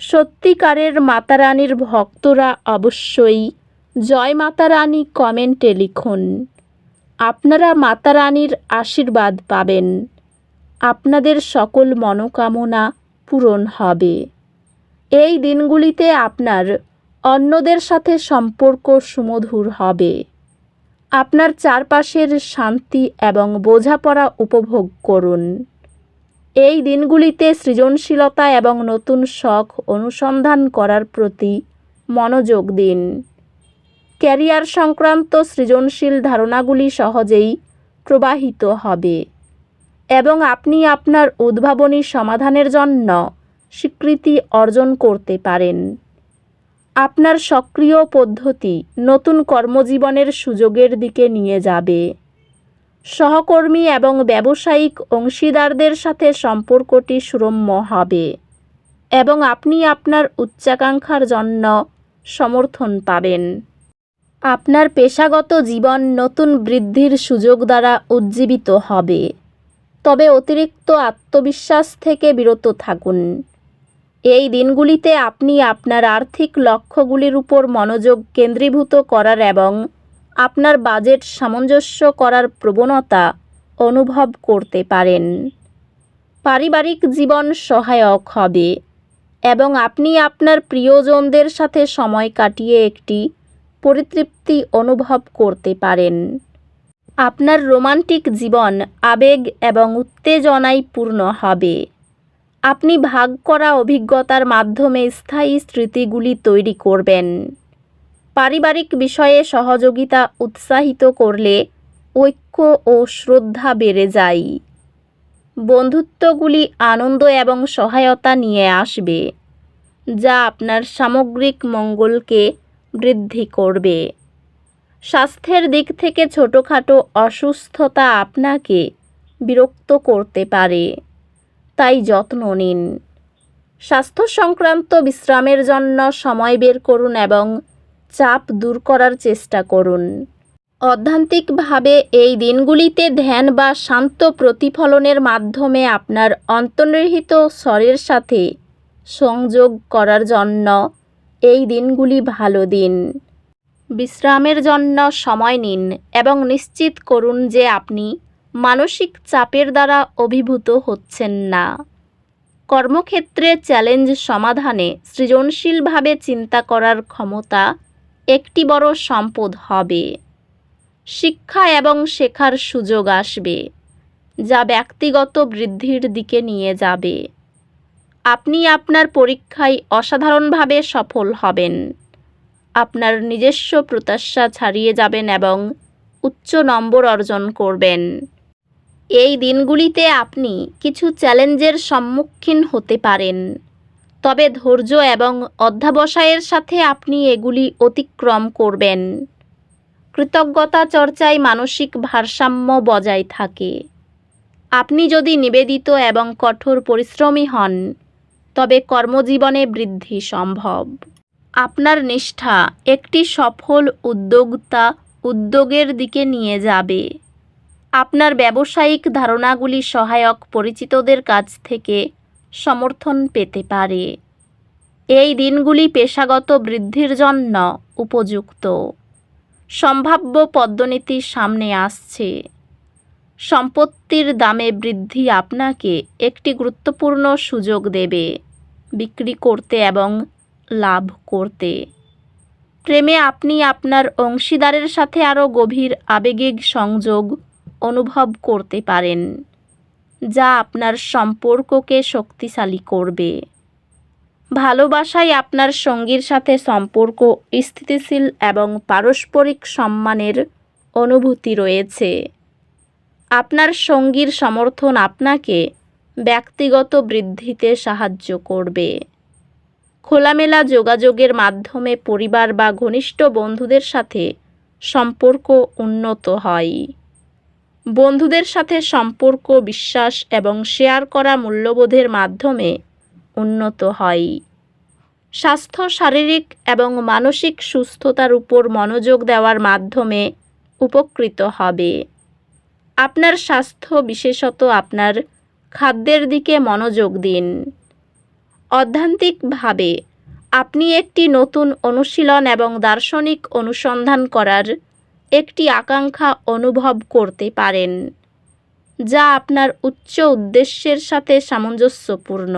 সত্যিকারের মাতারানীর ভক্তরা অবশ্যই জয় মাতারানী কমেন্টে লিখুন। আপনারা মাতারানীর আশীর্বাদ পাবেন। আপনাদের সকল মনোকামনা পূরণ হবে। এই দিনগুলিতে আপনার অন্যদের সাথে সম্পর্ক সুমধুর হবে। আপনার চারপাশের শান্তি এবং বোঝাপড়া উপভোগ করুন। এই দিনগুলিতে সৃজনশীলতা এবং নতুন শখ অনুসন্ধান করার প্রতি মনোযোগ দিন। ক্যারিয়ার সংক্রান্ত সৃজনশীল ধারণাগুলি সহজেই প্রবাহিত হবে এবং আপনি আপনার উদ্ভাবনী সমাধানের জন্য স্বীকৃতি অর্জন করতে পারেন। আপনার সক্রিয় পদ্ধতি নতুন কর্মজীবনের সুযোগের দিকে নিয়ে যাবে। সহকর্মী এবং ব্যবসায়িক অংশীদারদের সাথে সম্পর্কটি সুরম্য হবে এবং আপনি আপনার উচ্চাকাঙ্ক্ষার জন্য সমর্থন পাবেন। আপনার পেশাগত জীবন নতুন বৃদ্ধির সুযোগ দ্বারা উজ্জীবিত হবে। তবে অতিরিক্ত আত্মবিশ্বাস থেকে বিরত থাকুন। এই দিনগুলিতে আপনি আপনার আর্থিক লক্ষ্যগুলির উপর মনোযোগ কেন্দ্রীভূত করার এবং আপনার বাজেট সামঞ্জস্য করার প্রবণতা অনুভব করতে পারেন। পারিবারিক জীবন সহায়ক হবে এবং আপনি আপনার প্রিয়জনদের সাথে সময় কাটিয়ে একটি পরিতৃপ্তি অনুভব করতে পারেন। আপনার রোমান্টিক জীবন আবেগ এবং উত্তেজনায় পূর্ণ হবে। আপনি ভাগ করা অভিজ্ঞতার মাধ্যমে স্থায়ী স্মৃতিগুলি তৈরি করবেন। পারিবারিক বিষয়ে সহযোগিতা উৎসাহিত করলে ঐক্য ও শ্রদ্ধা বেড়ে যায়। বন্ধুত্বগুলি আনন্দ এবং সহায়তা নিয়ে আসবে, যা আপনার সামগ্রিক মঙ্গলকে বৃদ্ধি করবে। স্বাস্থ্যের দিক থেকে ছোটোখাটো অসুস্থতা আপনাকে বিরক্ত করতে পারে, তাই যত্ন নিন। স্বাস্থ্য সংক্রান্ত বিশ্রামের জন্য সময় বের করুন এবং চাপ দূর করার চেষ্টা করুন। অধ্যান্তিকভাবে এই দিনগুলিতে ধ্যান বা শান্ত প্রতিফলনের মাধ্যমে আপনার অন্তর্নিহিত স্বরের সাথে সংযোগ করার জন্য এই দিনগুলি ভালো দিন। বিশ্রামের জন্য সময় নিন এবং নিশ্চিত করুন যে আপনি মানসিক চাপের দ্বারা অভিভূত হচ্ছেন না। কর্মক্ষেত্রে চ্যালেঞ্জ সমাধানে সৃজনশীলভাবে চিন্তা করার ক্ষমতা একটি বড় সম্পদ হবে। শিক্ষা এবং শেখার সুযোগ আসবে, যা ব্যক্তিগত বৃদ্ধির দিকে নিয়ে যাবে। আপনি আপনার পরীক্ষায় অসাধারণভাবে সফল হবেন। আপনার নিজস্ব প্রত্যাশা ছাড়িয়ে যাবেন এবং উচ্চ নম্বর অর্জন করবেন। এই দিনগুলিতে আপনি কিছু চ্যালেঞ্জের সম্মুখীন হতে পারেন। তবে ধৈর্য এবং অধ্যাবসায়ের সাথে আপনি এগুলি অতিক্রম করবেন। কৃতজ্ঞতা চর্চায় মানসিক ভারসাম্য বজায় থাকে। আপনি যদি নিবেদিত এবং কঠোর পরিশ্রমী হন, তবে কর্মজীবনে বৃদ্ধি সম্ভব। আপনার নিষ্ঠা একটি সফল উদ্যোক্তা উদ্যোগের দিকে নিয়ে যাবে। আপনার ব্যবসায়িক ধারণাগুলি সহায়ক পরিচিতদের কাছ থেকে সমর্থন পেতে পারে। এই দিনগুলি পেশাগত বৃদ্ধির জন্য উপযুক্ত। সম্ভাব্য পদ্মনীতি সামনে আসছে। সম্পত্তির দামে বৃদ্ধি আপনাকে একটি গুরুত্বপূর্ণ সুযোগ দেবে, বিক্রি করতে এবং লাভ করতে। প্রেমে আপনি আপনার অংশীদারের সাথে আরও গভীর আবেগিক সংযোগ অনুভব করতে পারেন। যা আপনার সম্পর্ককে শক্তিশালী করবে। ভালোবাসায় আপনার সঙ্গীর সাথে সম্পর্ক, স্থিতিশীল এবং পারস্পরিক সম্মানের অনুভূতি রয়েছে। আপনার সঙ্গীর সমর্থন আপনাকে ব্যক্তিগত বৃদ্ধিতে সাহায্য করবে। খোলামেলা যোগাযোগের মাধ্যমে পরিবার বা ঘনিষ্ঠ বন্ধুদের সাথে সম্পর্ক উন্নত হয়। বন্ধুদের সাথে সম্পর্ক, বিশ্বাস এবং শেয়ার করা মূল্যবোধের মাধ্যমে উন্নত হয়। স্বাস্থ্য, শারীরিক এবং মানসিক সুস্থতার উপর মনোযোগ দেওয়ার মাধ্যমে উপকৃত হবে। আপনার স্বাস্থ্য, বিশেষত আপনার খাদ্যের দিকে মনোযোগ দিন। অধ্যান্তিকভাবে, আপনি একটি নতুন অনুশীলন এবং দার্শনিক অনুসন্ধান করার একটি আকাঙ্ক্ষা অনুভব করতে পারেন, যা আপনার উচ্চ উদ্দেশ্যের সাথে সামঞ্জস্যপূর্ণ।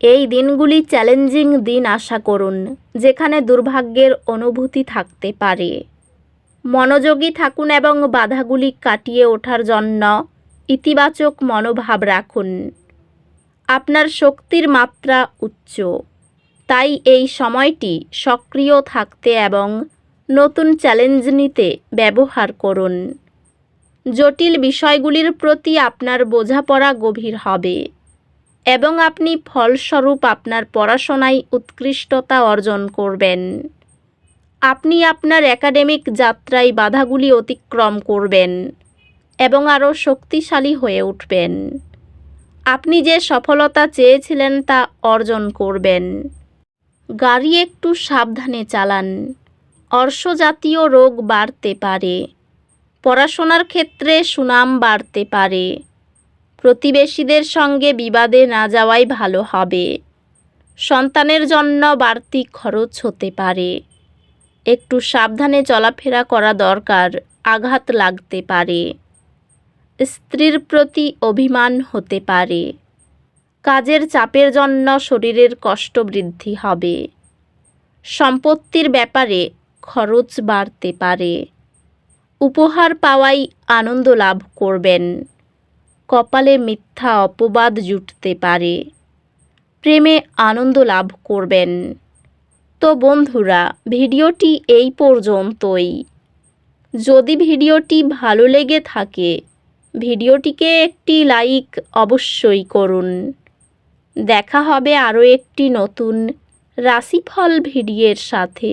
এই দিনগুলি চ্যালেঞ্জিং দিন আশা করুন, যেখানে দুর্ভাগ্যের অনুভূতি থাকতে পারে। মনোযোগী থাকুন এবং বাধাগুলি কাটিয়ে ওঠার জন্য ইতিবাচক মনোভাব রাখুন। আপনার শক্তির মাত্রা উচ্চ, তাই এই সময়টি সক্রিয় থাকতে এবং নতুন চ্যালেঞ্জ নিতে ব্যবহার করুন। জটিল বিষয়গুলির প্রতি আপনার বোঝাপড়া গভীর হবে এবং আপনি ফলস্বরূপ আপনার পড়াশোনায় উৎকৃষ্টতা অর্জন করবেন। আপনি আপনার একাডেমিক যাত্রায় বাধাগুলি অতিক্রম করবেন এবং আরও শক্তিশালী হয়ে উঠবেন। আপনি যে সফলতা চেয়েছিলেন তা অর্জন করবেন। গাড়ি একটু সাবধানে চালান। অর্শজাতীয় রোগ বাড়তে পারে। পড়াশোনার ক্ষেত্রে সুনাম বাড়তে পারে। প্রতিবেশীদের সঙ্গে বিবাদে না যাওয়াই ভালো হবে। সন্তানের জন্য বাড়তি খরচ হতে পারে। একটু সাবধানে চলাফেরা করা দরকার, আঘাত লাগতে পারে। স্ত্রীর প্রতি অভিমান হতে পারে। কাজের চাপের জন্য শরীরের কষ্ট বৃদ্ধি হবে। সম্পত্তির ব্যাপারে খরচ বাড়তে পারে। উপহার পাওয়াই আনন্দ লাভ করবেন। কপালে মিথ্যা অপবাদ জুটতে পারে। প্রেমে আনন্দ লাভ করবেন। তো বন্ধুরা, ভিডিওটি এই পর্যন্তই। যদি ভিডিওটি ভালো লেগে থাকে, ভিডিওটিকে একটি লাইক অবশ্যই করুন। দেখা হবে আরও একটি নতুন রাশিফল ভিডিওর সাথে।